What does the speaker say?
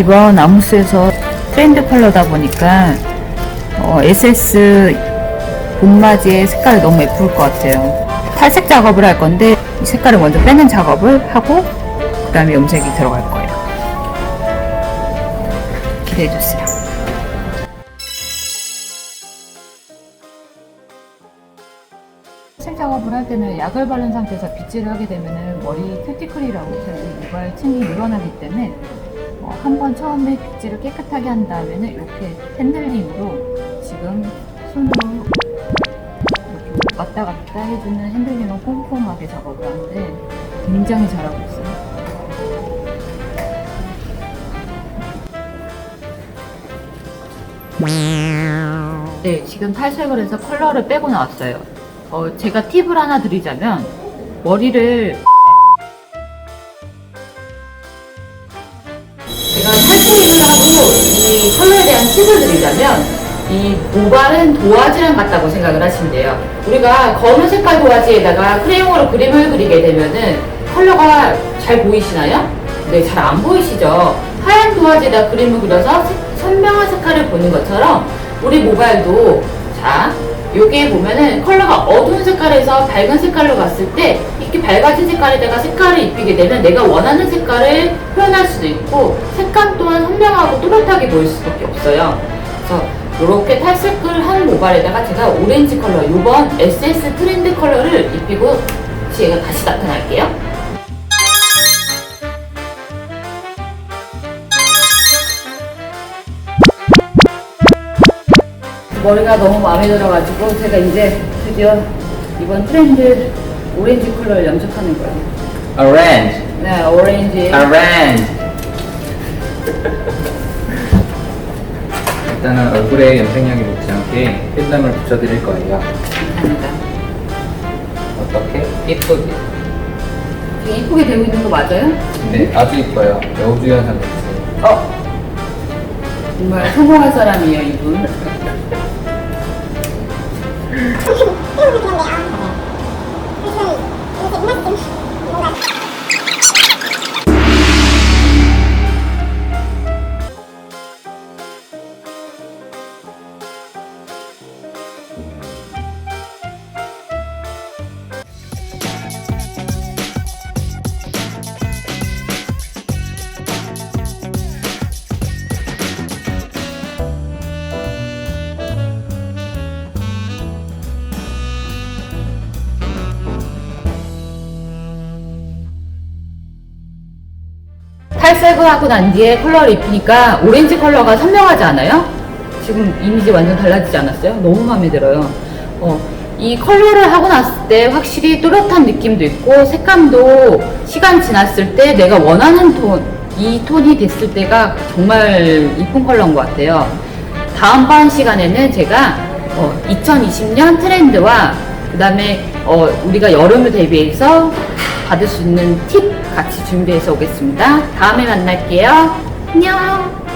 이번 아무스에서 트렌드 컬러다 보니까 어, SS 봄맞이의 색깔이 너무 예쁠 것 같아요. 탈색 작업을 할 건데 이 색깔을 먼저 빼는 작업을 하고 그 다음에 염색이 들어갈 거예요. 기대해주세요. 탈색 작업을 할 때는 약을 바른 상태에서 빗질을 하게 되면 머리 큐티클이라고 해서 이 모발 층이 늘어나기 때문에 어, 한번 처음에 빗질을 깨끗하게 한 다음에는 이렇게 핸들링으로 지금 손으로 이렇게 왔다 갔다 해주는 핸들링을 꼼꼼하게 작업을 하는데 굉장히 잘하고 있어요. 네, 지금 탈색을 해서 컬러를 빼고 나왔어요. 어, 제가 팁을 하나 드리자면 머리를 팁을 드리자면 이 모발은 도화지랑 같다고 생각을 하시면 돼요. 우리가 검은 색깔 도화지에다가 크레용으로 그림을 그리게 되면은 컬러가 잘 보이시나요? 네, 잘 안 보이시죠? 하얀 도화지에다 그림을 그려서 색- 선명한 색깔을 보는 것처럼 우리 모발도 자 여기에 보면은 컬러가 어두운 색깔에서 밝은 색깔로 갔을 때 이렇게 밝아진 색깔에다가 색깔을 입히게 되면 내가 원하는 색깔을 색감 또한 선명하고 또렷하게 보일 수밖에 없어요. 그래서 이렇게 탈색을 한 모발에다가 제가 오렌지 컬러 이번 SS 트렌드 컬러를 입히고 제가 다시 나타날게요. 머리가 너무 마음에 들어가지고 제가 이제 드디어 이번 트렌드 오렌지 컬러를 염색하는 거예요. Orange, 네, 오렌지. orange. 일단은 얼굴에 염색약이 묻지 않게 필름을 붙여드릴 거예요. 감사합니다. 어떻게? 이쁘게. 지금 이쁘게 되고 있는 거 맞아요? 네, 아주 이뻐요. 여우주연상 같이. 어. 정말 성공한 사람이에요, 이분. 탈색을 하고 난 뒤에 컬러를 입히니까 오렌지 컬러가 선명하지 않아요? 지금 이미지 완전 달라지지 않았어요? 너무 마음에 들어요. 어, 이 컬러를 하고 났을 때 확실히 또렷한 느낌도 있고 색감도 시간 지났을 때 내가 원하는 톤, 이 톤이 됐을 때가 정말 이쁜 컬러인 것 같아요. 다음번 시간에는 제가 어, 2020년 트렌드와 그 다음에 어, 우리가 여름을 대비해서 받을 수 있는 팁 같이 준비해서 오겠습니다. 다음에 만날게요. 안녕.